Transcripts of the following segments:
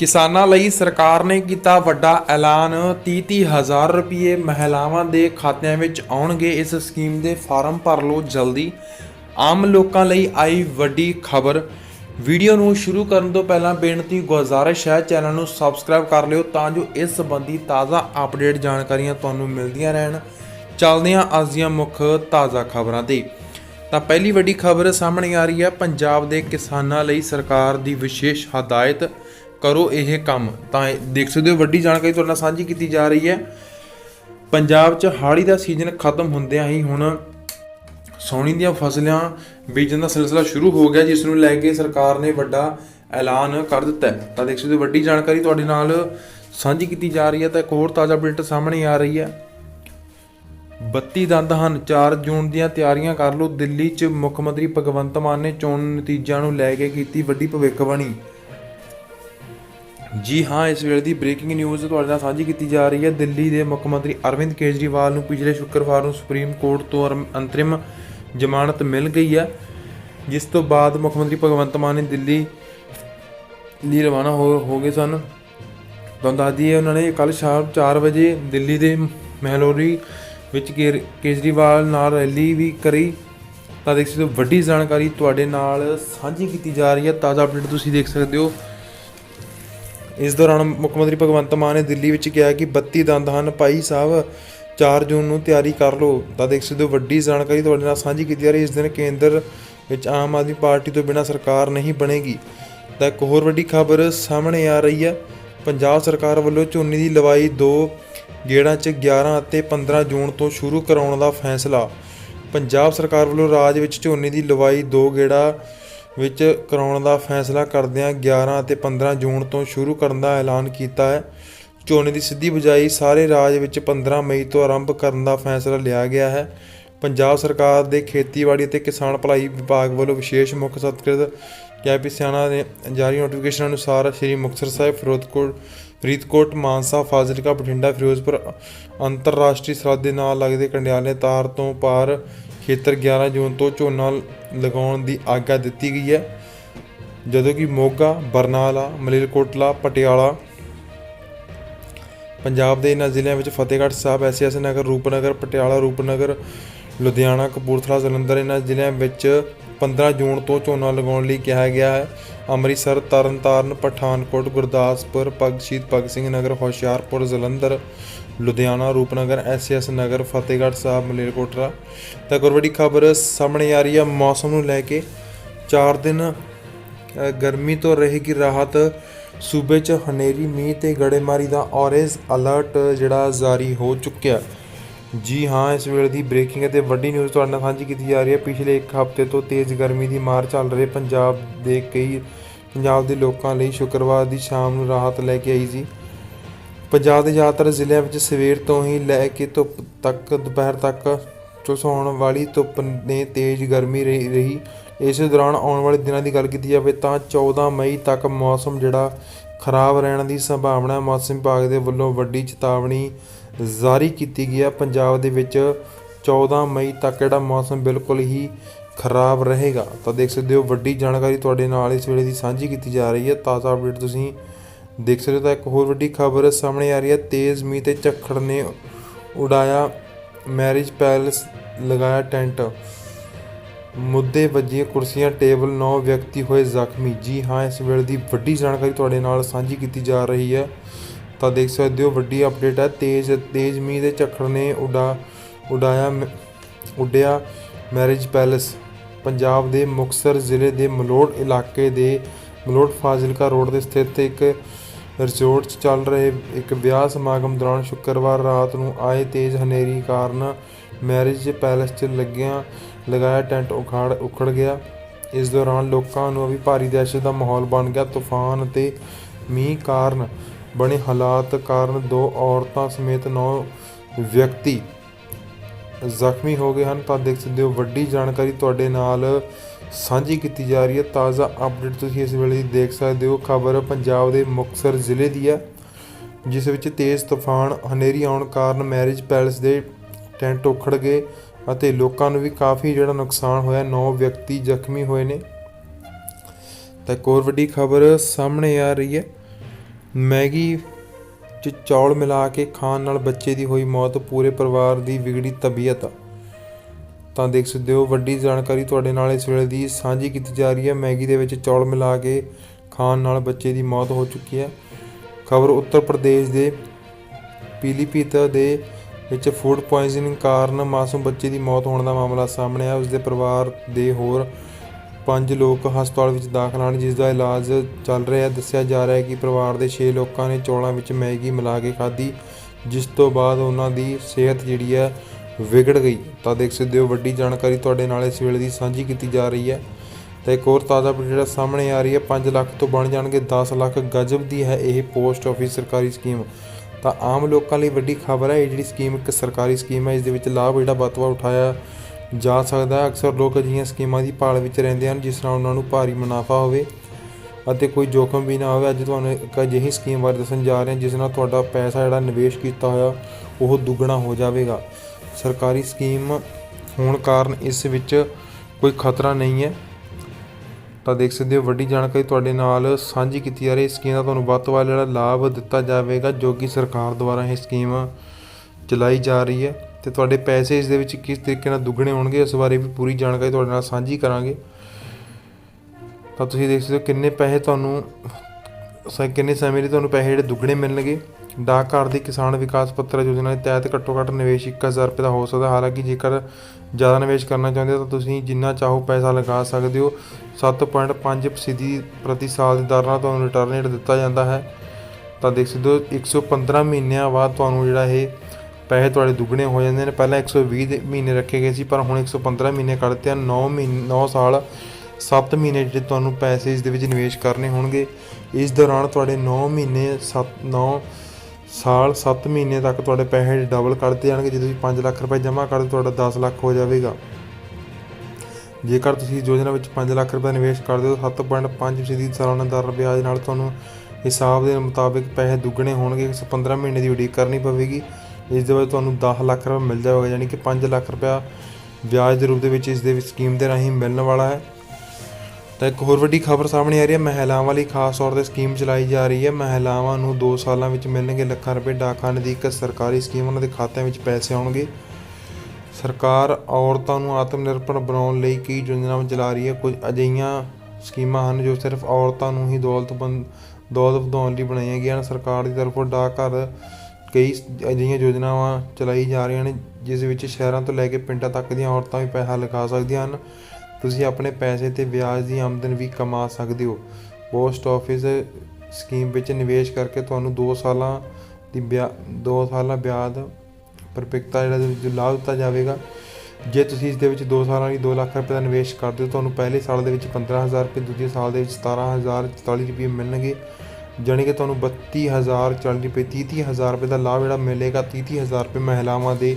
ਕਿਸਾਨਾਂ ਲਈ ਸਰਕਾਰ ਨੇ ਕੀਤਾ ਵੱਡਾ ਐਲਾਨ। 30-30 ਹਜ਼ਾਰ ਰੁਪਏ ਮਹਿਲਾਵਾਂ ਦੇ ਖਾਤਿਆਂ ਵਿੱਚ ਆਉਣਗੇ ਇਸ ਸਕੀਮ ਦੇ ਫਾਰਮ ਭਰ ਲਓ ਜਲਦੀ। ਆਮ ਲੋਕਾਂ ਲਈ ਆਈ ਵੱਡੀ ਖਬਰ। ਵੀਡੀਓ ਨੂੰ ਸ਼ੁਰੂ ਕਰਨ ਤੋਂ ਪਹਿਲਾਂ ਬੇਨਤੀ, ਗੁਜ਼ਾਰਿਸ਼ ਹੈ, ਚੈਨਲ ਨੂੰ ਸਬਸਕ੍ਰਾਈਬ ਕਰ ਲਿਓ ਤਾਂ ਜੋ ਇਸ ਸੰਬੰਧੀ ਤਾਜ਼ਾ ਅਪਡੇਟ ਜਾਣਕਾਰੀਆਂ ਤੁਹਾਨੂੰ ਮਿਲਦੀਆਂ ਰਹਿਣ। ਚੱਲਦੇ ਹਾਂ ਅੱਜ ਦੀਆਂ ਮੁੱਖ ਤਾਜ਼ਾ ਖਬਰਾਂ ਤੇ। ਤਾਂ ਪਹਿਲੀ ਵੱਡੀ ਖਬਰ ਸਾਹਮਣੇ ਆ ਰਹੀ ਹੈ, ਪੰਜਾਬ ਦੇ ਕਿਸਾਨਾਂ ਲਈ ਸਰਕਾਰ ਦੀ ਵਿਸ਼ੇਸ਼ ਹਦਾਇਤ। ਕਰੋ ਇਹ ਕੰਮ। ਤਾਂ ਇਹ ਦੇਖ ਸਕਦੇ ਹੋ, ਵੱਡੀ ਜਾਣਕਾਰੀ ਤੁਹਾਡੇ ਨਾਲ ਸਾਂਝੀ ਕੀਤੀ ਜਾ ਰਹੀ ਹੈ। ਪੰਜਾਬ 'ਚ ਹਾੜੀ ਦਾ ਸੀਜ਼ਨ ਖਤਮ ਹੁੰਦਿਆਂ ਹੀ ਹੁਣ ਸੌਣੀ ਦੀਆਂ ਫਸਲਾਂ ਬੀਜਣ ਦਾ ਸਿਲਸਿਲਾ ਸ਼ੁਰੂ ਹੋ ਗਿਆ, ਜਿਸ ਨੂੰ ਲੈ ਕੇ ਸਰਕਾਰ ਨੇ ਵੱਡਾ ਐਲਾਨ ਕਰ ਦਿੱਤਾ ਤਾਂ ਦੇਖ ਸਕਦੇ ਹੋ, ਵੱਡੀ ਜਾਣਕਾਰੀ ਤੁਹਾਡੇ ਨਾਲ ਸਾਂਝੀ ਕੀਤੀ ਜਾ ਰਹੀ ਹੈ। ਤਾਂ ਇੱਕ ਹੋਰ ਤਾਜ਼ਾ ਅਪਡੇਟ ਸਾਹਮਣੇ ਆ ਰਹੀ ਹੈ। 32 ਦੰਦ ਹਨ। 4 ਜੂਨ ਦੀਆਂ ਤਿਆਰੀਆਂ ਕਰ ਲਓ। ਦਿੱਲੀ 'ਚ ਮੁੱਖ ਮੰਤਰੀ ਭਗਵੰਤ ਮਾਨ ਨੇ ਚੋਣ ਨਤੀਜਿਆਂ ਨੂੰ ਲੈ ਕੇ ਕੀਤੀ ਵੱਡੀ ਭਵਿੱਖਬਾਣੀ। ਜੀ ਹਾਂ, ਇਸ ਵੇਲੇ ਦੀ ਬ੍ਰੇਕਿੰਗ ਨਿਊਜ਼ ਤੁਹਾਡੇ ਨਾਲ ਸਾਂਝੀ ਕੀਤੀ ਜਾ ਰਹੀ ਹੈ। ਦਿੱਲੀ ਦੇ ਮੁੱਖ ਮੰਤਰੀ ਅਰਵਿੰਦ ਕੇਜਰੀਵਾਲ ਨੂੰ ਪਿਛਲੇ ਸ਼ੁੱਕਰਵਾਰ ਨੂੰ ਸੁਪਰੀਮ ਕੋਰਟ ਤੋਂ ਅਰਮ- ਅੰਤਰਿਮ ਜ਼ਮਾਨਤ ਮਿਲ ਗਈ ਹੈ। ਜਿਸ ਤੋਂ ਬਾਅਦ ਮੁੱਖ ਮੰਤਰੀ ਭਗਵੰਤ ਮਾਨ ਨੇ ਦਿੱਲੀ ਲਈ ਰਵਾਨਾ ਹੋ ਹੋ ਗਏ ਸਨ। ਤੁਹਾਨੂੰ ਦੱਸ ਦਈਏ, ਉਹਨਾਂ ਨੇ ਕੱਲ ਸ਼ਾਮ 4 ਵਜੇ ਦਿੱਲੀ ਦੇ ਮਹਿਲੋਰੀ ਵਿੱਚ ਕੇਰ- ਕੇਜਰੀਵਾਲ ਨਾਲ ਰੈਲੀ ਵੀ ਕਰੀ। ਤਾਂ ਦੇਖ ਸਕਦੇ ਹੋ ਵੱਡੀ ਜਾਣਕਾਰੀ ਤੁਹਾਡੇ ਨਾਲ ਸਾਂਝੀ ਕੀਤੀ ਜਾ ਰਹੀ ਹੈ। ਤਾਜ਼ਾ ਅਪਡੇਟ ਤੁਸੀਂ ਦੇਖ ਸਕਦੇ ਹੋ। ਇਸ ਦੌਰਾਨ ਮੁੱਖ ਮੰਤਰੀ ਭਗਵੰਤ ਮਾਨ ਨੇ ਦਿੱਲੀ ਵਿੱਚ ਕਿਹਾ ਕਿ 32 ਦੰਦ ਹਨ। ਭਾਈ ਸਾਹਿਬ 4 ਜੂਨ ਨੂੰ ਤਿਆਰੀ ਕਰ ਲਓ। ਤਾਂ ਦੇਖ ਸਕਦੇ ਹੋ, ਵੱਡੀ ਜਾਣਕਾਰੀ ਤੁਹਾਡੇ ਨਾਲ ਸਾਂਝੀ ਕੀਤੀ ਜਾ ਰਹੀ ਇਸ ਦਿਨ ਕੇਂਦਰ ਵਿੱਚ ਆਮ ਆਦਮੀ ਪਾਰਟੀ ਤੋਂ ਬਿਨਾਂ ਸਰਕਾਰ ਨਹੀਂ ਬਣੇਗੀ। ਤਾਂ ਇੱਕ ਹੋਰ ਵੱਡੀ ਖਬਰ ਸਾਹਮਣੇ ਆ ਰਹੀ ਹੈ। ਪੰਜਾਬ ਸਰਕਾਰ ਵੱਲੋਂ ਝੋਨੇ ਦੀ ਲਵਾਈ ਦੋ ਗੇੜਾਂ 'ਚ 11 ਅਤੇ 15 ਜੂਨ ਤੋਂ ਸ਼ੁਰੂ ਕਰਾਉਣ ਦਾ ਫੈਸਲਾ। ਪੰਜਾਬ ਸਰਕਾਰ ਵੱਲੋਂ ਰਾਜ ਵਿੱਚ ਝੋਨੇ ਦੀ ਲਵਾਈ ਦੋ ਗੇੜਾ ਵਿੱਚ ਕਰਾਉਣ ਦਾ ਫੈਸਲਾ ਕਰਦਿਆਂ 11 ਅਤੇ 15 ਜੂਨ ਤੋਂ ਸ਼ੁਰੂ ਕਰਨ ਦਾ ਐਲਾਨ ਕੀਤਾ ਹੈ। ਝੋਨੇ ਦੀ ਸਿੱਧੀ ਬਿਜਾਈ ਸਾਰੇ ਰਾਜ ਵਿੱਚ 15 ਮਈ ਤੋਂ ਆਰੰਭ ਕਰਨ ਦਾ ਫੈਸਲਾ ਲਿਆ ਗਿਆ ਹੈ। ਪੰਜਾਬ ਸਰਕਾਰ ਦੇ ਖੇਤੀਬਾੜੀ ਅਤੇ ਕਿਸਾਨ ਭਲਾਈ ਵਿਭਾਗ ਵੱਲੋਂ ਵਿਸ਼ੇਸ਼ ਮੁੱਖ ਸਤਿਕ੍ਰਿਤ ਕੈਪੀ ਸਿਆਣਾ ਨੇ ਜਾਰੀ ਨੋਟੀਫਿਕੇਸ਼ਨ ਅਨੁਸਾਰ ਸ੍ਰੀ ਮੁਕਤਸਰ ਸਾਹਿਬ ਫਿਰੋਜ਼ਕੋਟ ਫਰੀਦਕੋਟ, ਮਾਨਸਾ, ਫਾਜ਼ਿਲਕਾ, ਬਠਿੰਡਾ, ਫਿਰੋਜ਼ਪੁਰ ਅੰਤਰਰਾਸ਼ਟਰੀ ਸਰਹੱਦ ਦੇ ਨਾਲ ਲੱਗਦੇ ਕੰਡਿਆਲੇ ਤਾਰ ਤੋਂ ਪਾਰ ਖੇਤਰ 11 ਜੂਨ ਤੋਂ ਝੋਨਾ ਲਗਾਉਣ ਦੀ ਆਗਿਆ ਦਿੱਤੀ ਗਈ ਹੈ। ਜਦੋਂ ਕਿ ਮੋਗਾ, ਬਰਨਾਲਾ, ਮਲੇਰਕੋਟਲਾ, ਪਟਿਆਲਾ, ਪੰਜਾਬ ਦੇ ਇਹਨਾਂ ਜ਼ਿਲ੍ਹਿਆਂ ਵਿੱਚ ਫਤਿਹਗੜ੍ਹ ਸਾਹਿਬ ਐਸਐਸ ਨਗਰ, ਰੂਪਨਗਰ, ਪਟਿਆਲਾ, ਰੂਪਨਗਰ, ਲੁਧਿਆਣਾ, ਕਪੂਰਥਲਾ, ਜਲੰਧਰ ਇਹਨਾਂ ਜ਼ਿਲ੍ਹਿਆਂ ਵਿੱਚ 15 ਜੂਨ ਤੋਂ ਝੋਨਾ ਲਗਾਉਣ ਲਈ ਕਿਹਾ ਗਿਆ ਹੈ। ਅੰਮ੍ਰਿਤਸਰ, ਤਰਨਤਾਰਨ, ਪਠਾਨਕੋਟ, ਗੁਰਦਾਸਪੁਰ ਭਗਤ ਸ਼ਹੀਦ ਭਗਤ ਸਿੰਘ ਨਗਰ, ਹੁਸ਼ਿਆਰਪੁਰ, ਜਲੰਧਰ, ਲੁਧਿਆਣਾ, ਰੂਪਨਗਰ, ਐਸਐਸ ਨਗਰ, ਫਤਿਹਗੜ੍ਹ ਸਾਹਿਬ ਮਲੇਰਕੋਟਰਾ ਤਾਂ ਇੱਕ ਵੱਡੀ ਖਬਰ ਸਾਹਮਣੇ ਆ ਰਹੀ ਹੈ। ਮੌਸਮ ਨੂੰ ਲੈ ਕੇ 4 ਦਿਨ ਗਰਮੀ ਤੋਂ ਰਹੇਗੀ ਰਾਹਤ। ਸੂਬੇ 'ਚ ਹਨੇਰੀ, ਮੀਂਹ ਤੇ ਗੜੇਮਾਰੀ ਦਾ ਔਰੇਂਜ ਅਲਰਟ ਜਿਹੜਾ ਜਾਰੀ ਹੋ ਚੁੱਕਿਆ। ਜੀ ਹਾਂ, ਇਸ ਵੇਲੇ ਦੀ ਬ੍ਰੇਕਿੰਗ ਅਤੇ ਵੱਡੀ ਨਿਊਜ਼ ਤੁਹਾਡੇ ਨਾਲ ਸਾਂਝੀ ਕੀਤੀ ਜਾ ਰਹੀ ਹੈ। ਪਿਛਲੇ ਇੱਕ ਹਫ਼ਤੇ ਤੋਂ ਤੇਜ਼ ਗਰਮੀ ਦੀ ਮਾਰ ਚੱਲ ਰਹੇ ਪੰਜਾਬ ਦੇ ਕਈ, ਪੰਜਾਬ ਦੇ ਲੋਕਾਂ ਲਈ ਸ਼ੁੱਕਰਵਾਰ ਦੀ ਸ਼ਾਮ ਨੂੰ ਰਾਹਤ ਲੈ ਕੇ ਆਈ ਸੀ। ਪੰਜਾਬ ਦੇ ਜ਼ਿਆਦਾਤਰ ਜ਼ਿਲ੍ਹਿਆਂ ਵਿੱਚ ਸਵੇਰ ਤੋਂ ਹੀ ਲੈ ਕੇ ਧੁੱਪ ਤੱਕ, ਦੁਪਹਿਰ ਤੱਕ ਝੁਲਸਾਉਣ ਵਾਲੀ ਧੁੱਪ ਨੇ ਤੇਜ਼ ਗਰਮੀ ਰਹੀ ਰਹੀ। ਇਸੇ ਦੌਰਾਨ ਆਉਣ ਵਾਲੇ ਦਿਨਾਂ ਦੀ ਗੱਲ ਕੀਤੀ ਜਾਵੇ ਤਾਂ 14 ਮਈ ਤੱਕ ਮੌਸਮ ਜਿਹੜਾ ਖਰਾਬ ਰਹਿਣ ਦੀ ਸੰਭਾਵਨਾ ਮੌਸਮ ਵਿਭਾਗ ਦੇ ਵੱਲੋਂ ਵੱਡੀ ਚੇਤਾਵਨੀ ਜਾਰੀ ਕੀਤੀ ਗਈ ਹੈ ਪੰਜਾਬ ਦੇ ਵਿੱਚ 14 ਮਈ ਤੱਕ ਜਿਹੜਾ ਮੌਸਮ ਬਿਲਕੁਲ ਹੀ ਖਰਾਬ ਰਹੇਗਾ। ਤਾਂ ਦੇਖ ਸਕਦੇ ਹੋ, ਵੱਡੀ ਜਾਣਕਾਰੀ ਤੁਹਾਡੇ ਨਾਲ ਇਸ ਵੇਲੇ ਦੀ ਸਾਂਝੀ ਕੀਤੀ ਜਾ ਰਹੀ ਹੈ। ਤਾਜ਼ਾ ਅਪਡੇਟ ਤੁਸੀਂ ਦੇਖ ਸਕਦੇ ਹੋ। ਤਾਂ ਇੱਕ ਹੋਰ ਵੱਡੀ ਖਬਰ ਸਾਹਮਣੇ ਆ ਰਹੀ ਹੈ। ਤੇਜ਼ ਮੀਂਹ ਤੇ ਝੱਖੜ ਨੇ ਉਡਾਇਆ ਮੈਰਿਜ ਪੈਲਸ, ਲਗਾਇਆ ਟੈਂਟ। ਮੁੱਦੇ ਵੱਜੀਆਂ ਕੁਰਸੀਆਂ, ਟੇਬਲ 9 ਵਿਅਕਤੀ ਹੋਏ ਜ਼ਖਮੀ। ਜੀ ਹਾਂ, ਇਸ ਵੇਲੇ ਦੀ ਵੱਡੀ ਜਾਣਕਾਰੀ ਤੁਹਾਡੇ ਨਾਲ ਸਾਂਝੀ ਕੀਤੀ ਜਾ ਰਹੀ ਹੈ। ਤਾਂ ਦੇਖ ਸਕਦੇ ਹੋ ਵੱਡੀ ਅਪਡੇਟ ਹੈ ਤੇਜ਼ ਤੇਜ਼ ਮੀਂਹ ਦੇ ਝੱਖੜ ਨੇ ਉਡਾ, ਉਡਾਇਆ ਮ- ਉੱਡਿਆ ਮੈਰਿਜ ਪੈਲੇਸ ਪੰਜਾਬ ਦੇ ਮੁਕਤਸਰ ਜ਼ਿਲ੍ਹੇ ਦੇ ਮਲੋੜ ਇਲਾਕੇ ਦੇ ਮਲੋੜ ਫਾਜ਼ਿਲਕਾ ਰੋਡ ਦੇ ਸਥਿਤ ਇੱਕ ਰਿਜ਼ੋਰਟ 'ਚ ਚੱਲ ਰਹੇ ਇੱਕ ਵਿਆਹ ਸਮਾਗਮ ਦੌਰਾਨ ਸ਼ੁੱਕਰਵਾਰ ਰਾਤ ਨੂੰ ਆਏ ਤੇਜ਼ ਹਨੇਰੀ ਕਾਰਨ ਮੈਰਿਜ ਪੈਲੇਸ 'ਚ ਲੱਗਿਆ, ਲਗਾਇਆ ਟੈਂਟ ਉਖਾੜ, ਉਖੜ ਗਿਆ। ਇਸ ਦੌਰਾਨ ਲੋਕਾਂ ਨੂੰ ਵੀ ਭਾਰੀ ਦਹਿਸ਼ਤ ਦਾ ਮਾਹੌਲ ਬਣ ਗਿਆ। ਤੂਫਾਨ ਅਤੇ ਮੀਂਹ ਕਾਰਨ ਬਣੇ ਹਾਲਾਤ ਕਾਰਨ ਦੋ ਔਰਤਾਂ ਸਮੇਤ 9 ਵਿਅਕਤੀ ਜ਼ਖਮੀ ਹੋ ਗਏ ਹਨ। ਤਾਂ ਦੇਖ ਸਕਦੇ ਹੋ, ਵੱਡੀ ਜਾਣਕਾਰੀ ਤੁਹਾਡੇ ਨਾਲ ਸਾਂਝੀ ਕੀਤੀ ਜਾ ਰਹੀ ਹੈ। ਤਾਜ਼ਾ ਅਪਡੇਟ ਤੁਸੀਂ ਇਸ ਵੇਲੇ ਦੇਖ ਸਕਦੇ ਹੋ। ਖਬਰ ਪੰਜਾਬ ਦੇ ਮੁਕਤਸਰ ਜ਼ਿਲ੍ਹੇ ਦੀ ਹੈ, ਜਿਸ ਵਿੱਚ ਤੇਜ਼ ਤੂਫਾਨ, ਹਨੇਰੀ ਆਉਣ ਕਾਰਨ ਮੈਰਿਜ ਪੈਲਸ ਦੇ ਟੈਂਟ ਉਖੜ ਗਏ ਅਤੇ ਲੋਕਾਂ ਨੂੰ ਵੀ ਕਾਫੀ ਜਿਹੜਾ ਨੁਕਸਾਨ ਹੋਇਆ। 9 ਵਿਅਕਤੀ ਜ਼ਖਮੀ ਹੋਏ ਨੇ। ਤਾਂ ਇੱਕ ਹੋਰ ਵੱਡੀ ਖਬਰ ਸਾਹਮਣੇ ਆ ਰਹੀ ਹੈ। ਮੈਗੀ 'ਚ ਚੌਲ ਮਿਲਾ ਕੇ ਖਾਣ ਨਾਲ ਬੱਚੇ ਦੀ ਹੋਈ ਮੌਤ, ਪੂਰੇ ਪਰਿਵਾਰ ਦੀ ਵਿਗੜੀ ਤਬੀਅਤ। ਤਾਂ ਦੇਖ ਸਕਦੇ ਹੋ, ਵੱਡੀ ਜਾਣਕਾਰੀ ਤੁਹਾਡੇ ਨਾਲ ਇਸ ਵੇਲੇ ਦੀ ਸਾਂਝੀ ਕੀਤੀ ਜਾ ਰਹੀ ਹੈ। ਮੈਗੀ ਦੇ ਵਿੱਚ ਚੌਲ ਮਿਲਾ ਕੇ ਖਾਣ ਨਾਲ ਬੱਚੇ ਦੀ ਮੌਤ ਹੋ ਚੁੱਕੀ ਹੈ। ਖਬਰ ਉੱਤਰ ਪ੍ਰਦੇਸ਼ ਦੇ ਪੀਲੀਭੀਤ ਦੇ ਵਿੱਚ ਫੂਡ ਪੁਆਇਜ਼ਨਿੰਗ ਕਾਰਨ ਮਾਸੂਮ ਬੱਚੇ ਦੀ ਮੌਤ ਹੋਣ ਦਾ ਮਾਮਲਾ ਸਾਹਮਣੇ ਆਇਆ। ਉਸ ਦੇ ਪਰਿਵਾਰ ਦੇ ਹੋਰ ਪੰਜ ਲੋਕ ਹਸਪਤਾਲ ਵਿੱਚ ਦਾਖਲ ਹਨ, ਜਿਸ ਦਾ ਇਲਾਜ ਚੱਲ ਰਿਹਾ ਹੈ। ਦੱਸਿਆ ਜਾ ਰਿਹਾ ਹੈ ਕਿ ਪਰਿਵਾਰ ਦੇ 6 ਲੋਕਾਂ ਨੇ ਚੌਲਾਂ ਵਿੱਚ ਮੈਗੀ ਮਿਲਾ ਕੇ ਖਾਧੀ, ਜਿਸ ਤੋਂ ਬਾਅਦ ਉਹਨਾਂ ਦੀ ਸਿਹਤ ਜਿਹੜੀ ਹੈ ਵਿਗੜ ਗਈ। ਤਾਂ ਦੇਖ ਸਕਦੇ ਹੋ, ਵੱਡੀ ਜਾਣਕਾਰੀ ਤੁਹਾਡੇ ਨਾਲ ਇਸ ਵੇਲੇ ਦੀ ਸਾਂਝੀ ਕੀਤੀ ਜਾ ਰਹੀ ਹੈ। ਤਾਂ ਇੱਕ ਹੋਰ ਤਾਜ਼ਾ ਅਪਡੇਟ ਜਿਹੜਾ ਸਾਹਮਣੇ ਆ ਰਹੀ ਹੈ 5 ਲੱਖ ਤੋਂ ਬਣ ਜਾਣਗੇ 10 ਲੱਖ ਗਜਬ ਦੀ ਹੈ ਇਹ ਪੋਸਟ ਆਫਿਸ ਸਰਕਾਰੀ ਸਕੀਮ। ਤਾਂ ਆਮ ਲੋਕਾਂ ਲਈ ਵੱਡੀ ਖਬਰ ਹੈ, ਇਹ ਜਿਹੜੀ ਸਕੀਮ ਇੱਕ ਸਰਕਾਰੀ ਸਕੀਮ ਹੈ, ਇਸ ਦੇ ਵਿੱਚ ਲਾਭ ਜਿਹੜਾ ਬਤਵਾ ਉਠਾਇਆ ਜਾ ਸਕਦਾ ਹੈ। ਅਕਸਰ ਲੋਕ ਅਜਿਹੀਆਂ ਸਕੀਮਾਂ ਦੀ ਭਾਲ ਵਿੱਚ ਰਹਿੰਦੇ ਹਨ, ਜਿਸ ਨਾਲ ਉਹਨਾਂ ਨੂੰ ਭਾਰੀ ਮੁਨਾਫਾ ਹੋਵੇ ਅਤੇ ਕੋਈ ਜੋਖਮ ਵੀ ਨਾ ਹੋਵੇ। ਅੱਜ ਤੁਹਾਨੂੰ ਇੱਕ ਅਜਿਹੀ ਸਕੀਮ ਬਾਰੇ ਦੱਸਣ ਜਾ ਰਹੇ ਹਾਂ, ਜਿਸ ਨਾਲ ਤੁਹਾਡਾ ਪੈਸਾ ਜਿਹੜਾ ਨਿਵੇਸ਼ ਕੀਤਾ ਹੋਇਆ, ਉਹ ਦੁੱਗਣਾ ਹੋ ਜਾਵੇਗਾ। ਸਰਕਾਰੀ ਸਕੀਮ ਹੋਣ ਕਾਰਨ ਇਸ ਵਿੱਚ ਕੋਈ ਖਤਰਾ ਨਹੀਂ ਹੈ। ਤਾਂ ਦੇਖ ਸਕਦੇ ਹੋ, ਵੱਡੀ ਜਾਣਕਾਰੀ ਤੁਹਾਡੇ ਨਾਲ ਸਾਂਝੀ ਕੀਤੀ ਜਾ ਰਹੀ ਹੈ। ਇਸ ਸਕੀਮ ਦਾ ਤੁਹਾਨੂੰ ਵੱਧ ਤੋਂ ਵੱਧ ਜਿਹੜਾ ਲਾਭ ਦਿੱਤਾ ਜਾਵੇਗਾ, ਜੋ ਕਿ ਸਰਕਾਰ ਦੁਆਰਾ ਇਹ ਸਕੀਮ ਚਲਾਈ ਜਾ ਰਹੀ ਹੈ। ਤੇ ਤੁਹਾਡੇ ਪੈਸੇ ਇਸ ਦੇ ਵਿੱਚ ਕਿਸ ਤਰੀਕੇ ਨਾਲ ਦੁੱਗਣੇ ਹੋਣਗੇ, ਇਸ ਬਾਰੇ ਵੀ ਪੂਰੀ ਜਾਣਕਾਰੀ ਤੁਹਾਡੇ ਨਾਲ ਸਾਂਝੀ ਕਰਾਂਗੇ। ਤਾਂ ਤੁਸੀਂ ਦੇਖ ਸਕਦੇ ਹੋ ਕਿੰਨੇ ਪੈਸੇ ਤੁਹਾਨੂੰ, ਸ- ਕਿੰਨੇ ਸਮੇਂ ਲਈ ਤੁਹਾਨੂੰ ਪੈਸੇ ਜਿਹੜੇ ਦੁੱਗਣੇ ਮਿਲਣਗੇ। ਡਾਕ ਘਰ ਦੀ ਕਿਸਾਨ ਵਿਕਾਸ ਪੱਤਰ ਯੋਜਨਾ ਦੇ ਤਹਿਤ ਘੱਟੋ ਘੱਟ ਨਿਵੇਸ਼ 1000 ਰੁਪਏ ਦਾ ਹੋ ਸਕਦਾ ਹਾਲਾਂਕਿ ਜੇਕਰ ਜ਼ਿਆਦਾ ਨਿਵੇਸ਼ ਕਰਨਾ ਚਾਹੁੰਦੇ ਹੋ ਤਾਂ ਤੁਸੀਂ ਜਿੰਨਾ ਚਾਹੋ ਪੈਸਾ ਲਗਾ ਸਕਦੇ ਹੋ। 7.5% ਫੀਸਦੀ ਪ੍ਰਤੀ ਸਾਲ ਦੀ ਦਰ ਨਾਲ ਤੁਹਾਨੂੰ ਰਿਟਰਨ ਰੇਟ ਦਿੱਤਾ ਜਾਂਦਾ ਹੈ। ਤਾਂ ਦੇਖ ਸਕਦੇ ਹੋ 115 ਮਹੀਨਿਆਂ ਬਾਅਦ ਤੁਹਾਨੂੰ ਜਿਹੜਾ ਇਹ ਪੈਸੇ ਤੁਹਾਡੇ ਦੁੱਗਣੇ ਹੋ ਜਾਂਦੇ ਨੇ। ਪਹਿਲਾਂ 120 ਦੇ ਮਹੀਨੇ ਰੱਖੇ ਗਏ ਸੀ, ਪਰ ਹੁਣ 115 ਮਹੀਨੇ ਕੱਢਤੇ ਹਨ 9 ਮਹੀਨੇ 9 ਸਾਲ 7 ਮਹੀਨੇ ਜਿਹੜੇ ਤੁਹਾਨੂੰ ਪੈਸੇ ਇਸ ਦੇ ਵਿੱਚ ਨਿਵੇਸ਼ ਕਰਨੇ ਹੋਣਗੇ। ਇਸ ਦੌਰਾਨ ਤੁਹਾਡੇ 9 ਮਹੀਨੇ 7 9 ਸਾਲ 7 ਮਹੀਨੇ ਤੱਕ ਤੁਹਾਡੇ ਪੈਸੇ ਡਬਲ ਕੱਢਦੇ ਜਾਣਗੇ। ਜੇ ਤੁਸੀਂ 5 ਲੱਖ ਰੁਪਏ ਜਮ੍ਹਾਂ ਕਰਦੇ, ਤੁਹਾਡਾ 10 ਲੱਖ ਹੋ ਜਾਵੇਗਾ। ਜੇਕਰ ਤੁਸੀਂ ਯੋਜਨਾ ਵਿੱਚ 5 ਲੱਖ ਰੁਪਏ ਨਿਵੇਸ਼ ਕਰਦੇ ਹੋ 7.5% ਦੀ ਸਾਲਾਨਾ ਦਰ ਵਿਆਜ ਨਾਲ ਤੁਹਾਨੂੰ ਹਿਸਾਬ ਦੇ ਮੁਤਾਬਿਕ ਪੈਸੇ ਦੁੱਗਣੇ ਹੋਣਗੇ। 15 ਮਹੀਨੇ ਦੀ ਉਡੀਕ ਕਰਨੀ ਪਵੇਗੀ। ਇਸ ਦੇ ਵਿੱਚ ਤੁਹਾਨੂੰ 10 ਲੱਖ ਰੁਪਏ ਮਿਲ ਜਾਵੇਗਾ, ਯਾਨੀ ਕਿ 5 ਲੱਖ ਰੁਪਇਆ ਵਿਆਜ ਦੇ ਰੂਪ ਦੇ ਵਿੱਚ ਇਸ ਦੇ ਵਿੱਚ ਸਕੀਮ ਦੇ ਰਾਹੀਂ ਮਿਲਣ ਵਾਲਾ ਹੈ। ਤਾਂ ਇੱਕ ਹੋਰ ਵੱਡੀ ਖਬਰ ਸਾਹਮਣੇ ਆ ਰਹੀ ਹੈ, ਮਹਿਲਾਵਾਂ ਲਈ ਖਾਸ ਤੌਰ ਤੇ ਸਕੀਮ ਚਲਾਈ ਜਾ ਰਹੀ ਹੈ। ਮਹਿਲਾਵਾਂ ਨੂੰ 2 ਸਾਲਾਂ ਵਿੱਚ ਮਿਲਣਗੇ ਲੱਖਾਂ ਰੁਪਏ ਡਾਕਖਾਨੇ ਦੀ ਇੱਕ ਸਰਕਾਰੀ ਸਕੀਮ ਉਹਨਾਂ ਦੇ ਖਾਤਿਆਂ ਵਿੱਚ ਪੈਸੇ ਆਉਣਗੇ। ਸਰਕਾਰ ਔਰਤਾਂ ਨੂੰ ਆਤਮ ਨਿਰਭਰ ਬਣਾਉਣ ਲਈ ਕਈ ਯੋਜਨਾਵਾਂ ਚਲਾ ਰਹੀ ਹੈ? ਕੁਝ ਅਜਿਹੀਆਂ ਸਕੀਮਾਂ ਹਨ ਜੋ ਸਿਰਫ ਔਰਤਾਂ ਨੂੰ ਹੀ ਦੌਲਤਮੰਦ ਦੌਲਤ ਵਧਾਉਣ ਲਈ ਬਣਾਈਆਂ ਗਈਆਂ ਹਨ। ਸਰਕਾਰ ਦੀ ਤਰਫੋਂ ਡਾਕਘਰ ਕਈ ਅਜਿਹੀਆਂ ਯੋਜਨਾਵਾਂ ਚਲਾਈ ਜਾ ਰਹੀਆਂ ਨੇ, ਜਿਸ ਵਿੱਚ ਸ਼ਹਿਰਾਂ ਤੋਂ ਲੈ ਕੇ ਪਿੰਡਾਂ ਤੱਕ ਦੀਆਂ ਔਰਤਾਂ ਵੀ ਪੈਸਾ ਲਗਾ ਸਕਦੀਆਂ ਹਨ। ਤੁਸੀਂ ਆਪਣੇ ਪੈਸੇ ਤੇ ਵਿਆਜ ਦੀ ਆਮਦਨ ਵੀ ਕਮਾ ਸਕਦੇ ਹੋ। ਪੋਸਟ ਆਫਿਸ ਸਕੀਮ ਵਿੱਚ ਨਿਵੇਸ਼ ਕਰਕੇ ਤੁਹਾਨੂੰ 2 ਸਾਲਾਂ ਦੀ ਵਿਆ 2 ਸਾਲਾਂ ਵਿਆਜ ਪਰਪੈਕਟਾ ਜਿਹੜਾ ਇਹਦੇ ਲਾਭ ਦਿੱਤਾ ਜਾਵੇਗਾ। ਜੇ ਤੁਸੀਂ ਇਸ ਦੇ ਵਿੱਚ 2 ਸਾਲਾਂ ਲਈ 2 ਲੱਖ ਰੁਪਏ ਦਾ ਨਿਵੇਸ਼ ਕਰਦੇ ਹੋ, ਤੁਹਾਨੂੰ ਪਹਿਲੇ ਸਾਲ ਦੇ ਵਿੱਚ 15000 ਰੁਪਏ, ਦੂਜੇ ਸਾਲ ਦੇ ਵਿੱਚ 17044 ਰੁਪਏ ਮਿਲਣਗੇ। ਜਾਣੀ ਕਿ ਤੁਹਾਨੂੰ 32040 ਰੁਪਏ 30000 ਰੁਪਏ ਦਾ ਲਾਭ ਜਿਹੜਾ ਮਿਲੇਗਾ 30000 ਰੁਪਏ ਮਹਿਲਾਵਾਂ ਦੇ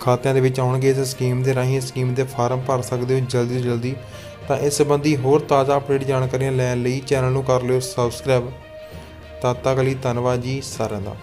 ਖਾਤਿਆਂ ਦੇ ਵਿੱਚ ਆਉਣਗੇ, ਇਸ ਸਕੀਮ ਦੇ ਰਾਹੀਂ, ਇਸ ਸਕੀਮ ਦੇ ਫਾਰਮ ਭਰ ਸਕਦੇ ਹੋ ਜਲਦੀ ਤੋਂ ਜਲਦੀ। ਤਾਂ ਇਸ ਸੰਬੰਧੀ ਹੋਰ ਤਾਜ਼ਾ ਅਪਡੇਟ ਜਾਣਕਾਰੀਆਂ ਲੈਣ ਲਈ ਚੈਨਲ ਨੂੰ ਕਰ ਲਿਓ ਸਬਸਕ੍ਰਾਈਬ ਤਦ ਤੱਕ ਲਈ ਧੰਨਵਾਦ ਜੀ ਸਾਰਿਆਂ ਦਾ।